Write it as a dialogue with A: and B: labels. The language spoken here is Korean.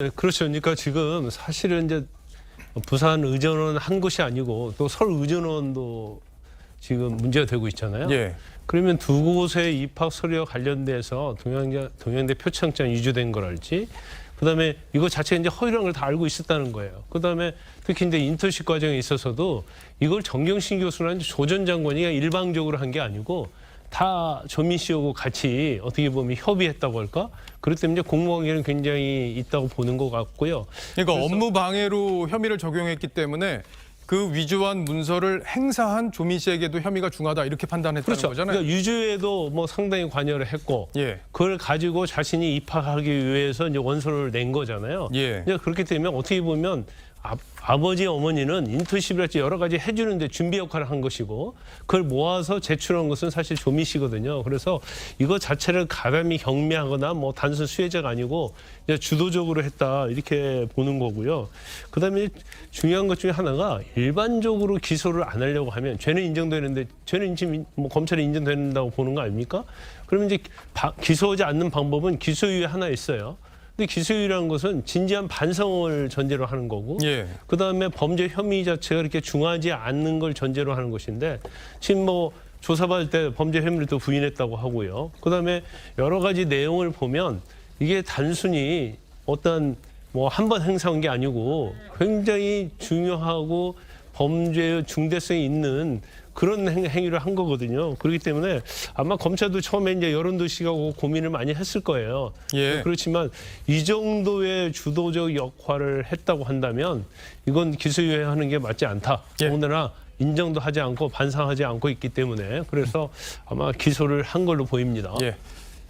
A: 네, 그렇죠. 그러니까 지금 사실은 이제 부산 의전원 한 곳이 아니고 또 서울 의전원도 지금 문제가 되고 있잖아요.
B: 예.
A: 그러면 두 곳의 입학 서류와 관련돼서 동양대, 동양대 표창장 위조된 걸 알지. 그다음에 이거 자체 이제 허위라는 걸 다 알고 있었다는 거예요. 그다음에 특히 이제 인턴십 과정에 있어서도 이걸 정경심 교수나 조전 장관이 일방적으로 한 게 아니고 다 조민 씨하고 같이 어떻게 보면 협의했다고 할까? 그렇기 때문에 공무원에는 굉장히 있다고 보는 것 같고요.
B: 그러니까 업무 방해로 혐의를 적용했기 때문에 그 위조한 문서를 행사한 조민 씨에게도 혐의가 중하다 이렇게 판단했다는
A: 그렇죠.
B: 거잖아요.
A: 그러니까 유죄에도 뭐 상당히 관여를 했고
B: 예.
A: 그걸 가지고 자신이 입학하기 위해서 이제 원서를 낸 거잖아요.
B: 예.
A: 이제 그렇기 때문에 어떻게 보면 아, 아버지 어머니는 인턴십이랄지 여러 가지 해주는데 준비 역할을 한 것이고 그걸 모아서 제출한 것은 사실 조미 씨거든요. 그래서 이거 자체를 가감히 경미하거나 뭐 단순 수혜자가 아니고 주도적으로 했다 이렇게 보는 거고요. 그다음에 중요한 것 중에 하나가 일반적으로 기소를 안 하려고 하면 죄는 인정되는데 죄는 지금 뭐 검찰에 인정된다고 보는 거 아닙니까? 그러면 이제 바- 기소하지 않는 방법은 기소유예 하나 있어요. 근데 기소유예라는 것은 진지한 반성을 전제로 하는 거고
B: 예.
A: 그다음에 범죄 혐의 자체가 이렇게 중하지 않는 걸 전제로 하는 것인데 지금 뭐 조사받을 때 범죄 혐의를 또 부인했다고 하고요. 그다음에 여러 가지 내용을 보면 이게 단순히 어떤 뭐 한 번 행사한 게 아니고 굉장히 중요하고 범죄의 중대성이 있는 그런 행, 행위를 한 거거든요. 그렇기 때문에 아마 검찰도 처음에 이제 여론도시가 고민을 많이 했을 거예요.
B: 예.
A: 그렇지만 이 정도의 주도적 역할을 했다고 한다면 이건 기소유예하는 게 맞지 않다.
B: 예.
A: 더군다나 인정도 하지 않고 반성하지 않고 있기 때문에 그래서 아마 기소를 한 걸로 보입니다.
B: 예.